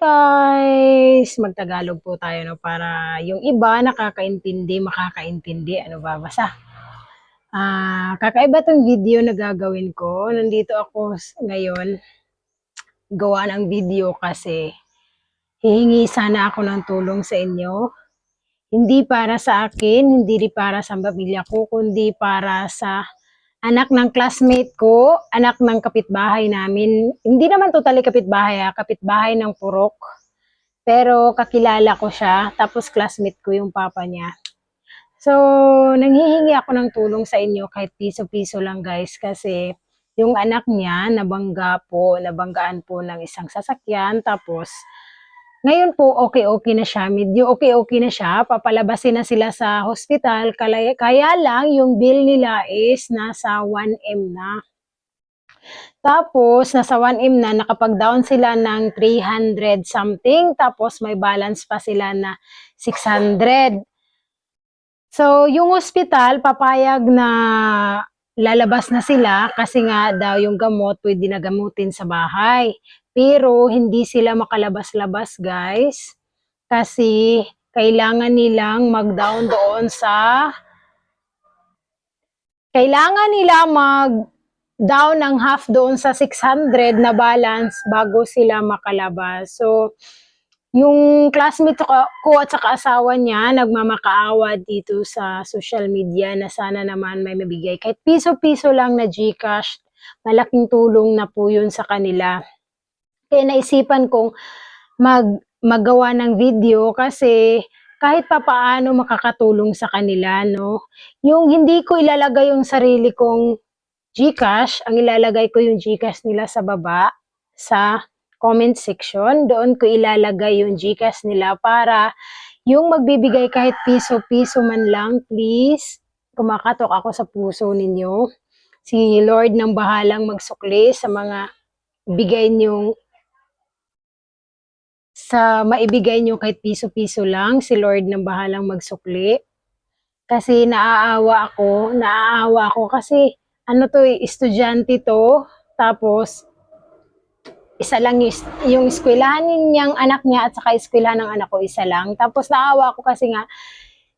guys! Magtagalog po tayo no para yung iba nakakaintindi, makakaintindi. Ano ba basta? Ah, kakaiba tong video na gagawin ko. Nandito ako ngayon gawa ng video kasi hihingi sana ako ng tulong sa inyo. Hindi para sa akin, hindi para sa pamilya ko, kundi para sa anak ng classmate ko, anak ng kapitbahay namin. Hindi naman totally kapitbahay, ha, kapitbahay ng Purok. Pero kakilala ko siya, tapos classmate ko yung papa niya. So, nanghihingi ako ng tulong sa inyo kahit piso-piso lang guys kasi yung anak niya nabangga po, nabanggaan po ng isang sasakyan tapos ngayon po okay-okay na siya, medyo okay-okay na siya, papalabasin na sila sa hospital kaya, lang yung bill nila is nasa 1M na. Tapos, nasa 1M na, nakapag-down sila ng 300 something, tapos may balance pa sila na 600. So, yung hospital, papayag na lalabas na sila kasi nga daw yung gamot pwede na gamutin sa bahay. Pero hindi sila makalabas-labas, guys. Kasi kailangan nilang mag-down doon sa kailangan nila mag down ng half doon sa 600 na balance bago sila makalabas. So, yung classmate ko, ko at saka asawa niya nagmamakaawa dito sa social media na sana naman may mabigay. Kahit piso-piso lang na Gcash, malaking tulong na po yun sa kanila. Kaya naisipan kong mag, magawa ng video kasi kahit papaano makakatulong sa kanila, no? Yung hindi ko ilalagay yung sarili kong Gcash, ang ilalagay ko yung Gcash nila sa baba, sa comment section. Doon ko ilalagay yung Gcash nila para yung magbibigay kahit piso-piso man lang, please, kumakatok ako sa puso ninyo. Si Lord nang bahalang magsukli sa mga bigay niyong sa maibigay nyo kahit piso-piso lang, si Lord nang bahalang magsukli. Kasi naaawa ako, naaawa ako kasi ano to, eh, estudyante to, tapos isa lang yung, yung eskwelahan niyang anak niya at saka eskwelahan ng anak ko, isa lang. Tapos naawa ako kasi nga,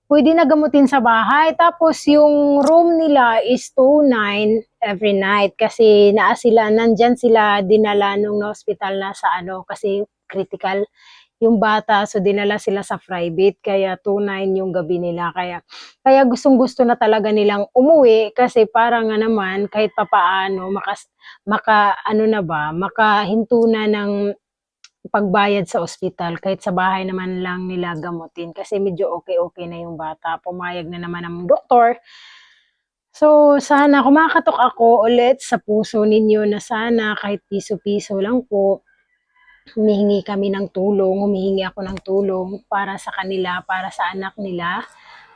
pwede na gamutin sa bahay. Tapos yung room nila is 2.9 every night kasi naa sila, nandyan sila dinala nung hospital na sa ano, kasi critical yung bata, so dinala sila sa private, kaya 2.9 yung gabi nila. Kaya, kaya gustong gusto na talaga nilang umuwi kasi para nga naman kahit papaano, makas, maka, ano na ba, makahinto na ng pagbayad sa ospital kahit sa bahay naman lang nila gamutin kasi medyo okay-okay na yung bata. Pumayag na naman ang doktor. So, sana kumakatok ako ulit sa puso ninyo na sana kahit piso-piso lang po, humihingi kami ng tulong, humihingi ako ng tulong para sa kanila, para sa anak nila.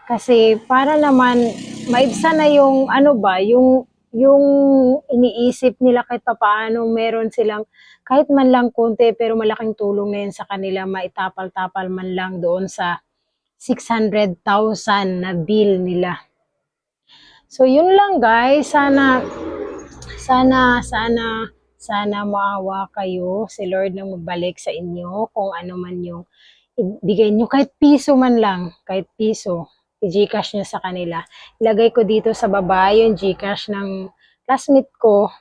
Kasi para naman maibsan na yung ano ba, yung yung iniisip nila kahit papaano meron silang kahit man lang konti pero malaking tulong na yun sa kanila maitapal-tapal man lang doon sa 600,000 na bill nila. So yun lang guys, sana sana sana sana maawa kayo si Lord na magbalik sa inyo kung ano man yung ibigay nyo kahit piso man lang, kahit piso. I-Gcash nyo sa kanila. Ilagay ko dito sa baba yung Gcash ng classmate ko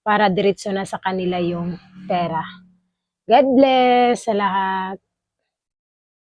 para diretso na sa kanila yung pera. God bless sa lahat.